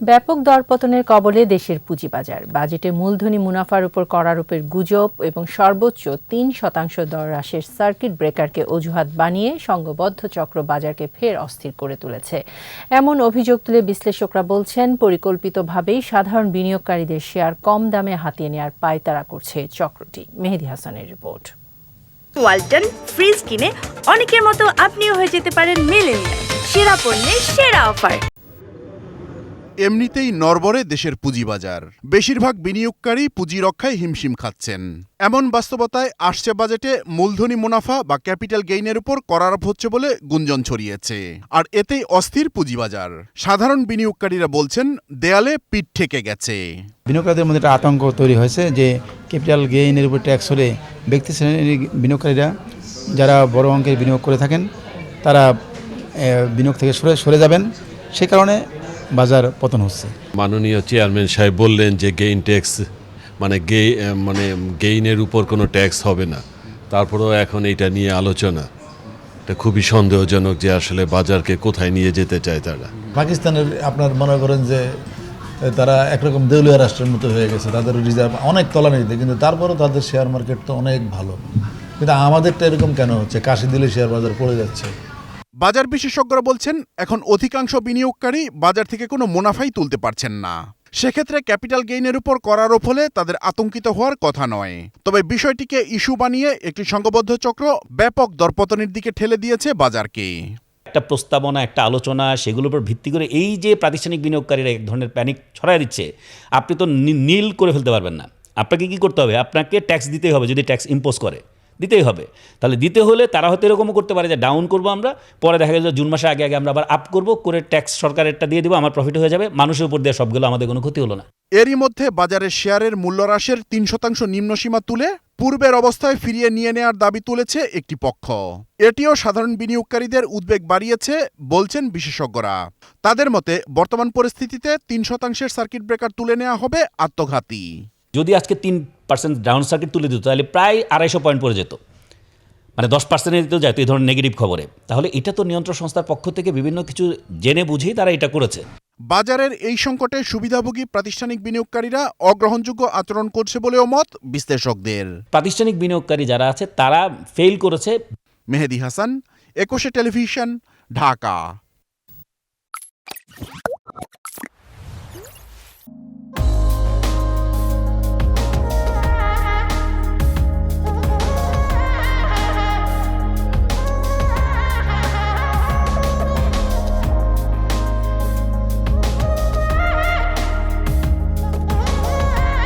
ব্যাপক দরপতনের কবলে দেশের পুঁজিবাজার। বাজেটে মূলধনী মুনাফার উপর করারোপের গুজব এবং সর্বোচ্চ তিন শতাংশ দর হ্রাসের সার্কিট ব্রেকারকে অজুহাত বানিয়ে সংঘবদ্ধ চক্র বাজারকে ফের অস্থির করে তুলেছে। এমন অভিযোগ তুলে বিশ্লেষকরা বলছেন, পরিকল্পিতভাবেই সাধারণ বিনিয়োগকারীদের শেয়ার কম দামে হাতিয়ে নেওয়ার পায়তারা করছে চক্রটি। মেহেদি হাসানের রিপোর্ট। ওয়ালটন ফ্রিজ কিনে অনেকের মতো আপনিও হয়ে যেতে পারেন মেলেনিয়া সেরা পণ্যের সেরা অফার। এমনিতেই নরবরে দেশের পুঁজিবাজার। বেশিরভাগ বিনিয়োগকারী পুঁজি রক্ষায় হিমশিম খাচ্ছেন। এমন বাস্তবতায় আসছে বাজেটে মূলধনী মুনাফা বা ক্যাপিটাল গেইনের উপর করারোপ হচ্ছে বলে গুঞ্জন ছড়িয়েছে। আর এতেই অস্থির পুঁজিবাজার। সাধারণ বিনিয়োগকারীরা বলছেন, দেয়ালে পিঠ ঠেকে গেছে। বিনিয়োগকারীদের মধ্যে একটা আতঙ্ক তৈরি হয়েছে যে ক্যাপিটাল গেইনের উপর ট্যাক্স হলে ব্যক্তি শ্রেণির বিনিয়োগকারীরা যারা বড় অঙ্কের বিনিয়োগ করে থাকেন, তারা বিনিয়োগ থেকে সরে সরে যাবেন। সে কারণে বাজার পতন হচ্ছে। মাননীয় চেয়ারম্যান সাহেব বললেন যে গেইন ট্যাক্স মানে গে মানে গেইনের উপর কোনো ট্যাক্স হবে না। তারপরেও এখন এটা নিয়ে আলোচনা। এটা খুবই সন্দেহজনক যে আসলে বাজারকে কোথায় নিয়ে যেতে চায় তারা। পাকিস্তানের আপনার মনে করেন যে তারা একরকম দেউলিয়া রাষ্ট্রের মতো হয়ে গেছে। তাদের রিজার্ভ অনেক তলা তলানিতে কিন্তু তারপরেও তাদের শেয়ার মার্কেট তো অনেক ভালো। কিন্তু আমাদেরটা এরকম কেন হচ্ছে? কাশি দিলে শেয়ার বাজার পড়ে যাচ্ছে। বাজার বিশেষজ্ঞরা বলছেন, এখন অধিকাংশ বিনিয়োগকারী বাজার থেকে কোনো মুনাফাই তুলতে পারছেন না। সেক্ষেত্রে ক্যাপিটাল গেইনের উপর করারোপ হলে তাদের আতঙ্কিত হওয়ার কথা নয়। তবে বিষয়টিকে ইস্যু বানিয়ে একটি সংঘবদ্ধ চক্র ব্যাপক দরপতনের দিকে ঠেলে দিয়েছে বাজারকে। একটা প্রস্তাবনা, একটা আলোচনা, সেগুলোর উপর ভিত্তি করে এই যে প্রাতিষ্ঠানিক বিনিয়োগকারীরা এক ধরনের প্যানিক ছড়ায় দিচ্ছে, আপনি তো নীল করে ফেলতে পারবেন না। আপনাকে কি করতে হবে? আপনাকে ট্যাক্স দিতেই হবে যদি ট্যাক্স ইম্পোজ করে। দিতেই হবে। তাহলে দিতে হলে তারা হয়তো এরকমও করতে পারে যে ডাউন করব আমরা পরে দেখা গেল জুন মাসে আগে আগে আমরা আবার আপ করব করে ট্যাক্স সরকারেরটা দিয়ে দেবো আমার প্রফিট হয়ে যাবে মানুষের উপর দিয়ে সবগুলো আমাদের কোনো ক্ষতি হলো না। এরই মধ্যে বাজারের শেয়ারের মূল্য হ্রাসের তিন শতাংশ নিম্নসীমা তুলে পূর্বের অবস্থায় ফিরিয়ে নিয়ে নেওয়ার দাবি তুলেছে একটি পক্ষ। এটিও সাধারণ বিনিয়োগকারীদের উদ্বেগ বাড়িয়েছে বলছেন বিশেষজ্ঞরা। তাদের মতে বর্তমান পরিস্থিতিতে তিন শতাংশের সার্কিট ব্রেকার তুলে নেওয়া হবে আত্মঘাতী। যদি আজকে তিন পার্সেন্ট ডাউন সার্কিট তুলে দিত তাহলে প্রায় আড়াইশো পয়েন্ট পড়ে যেত। মানে দশ পার্সেন্টের দিতেও যায় এই ধরনের নেগেটিভ খবরে। তাহলে এটা তো নিয়ন্ত্রণ সংস্থার পক্ষ থেকে বিভিন্ন কিছু জেনে বুঝেই তারা এটা করেছে। বাজারের এই সংকটে সুবিধাভোগী প্রাতিষ্ঠানিক বিনিয়োগকারীরা অগ্রহণযোগ্য আচরণ করছে বলেও মত বিশ্লেষকদের। প্রাতিষ্ঠানিক বিনিয়োগকারী যারা আছে তারা ফেল করেছে। মেহেদি হাসান একুশে টেলিভিশন ঢাকা।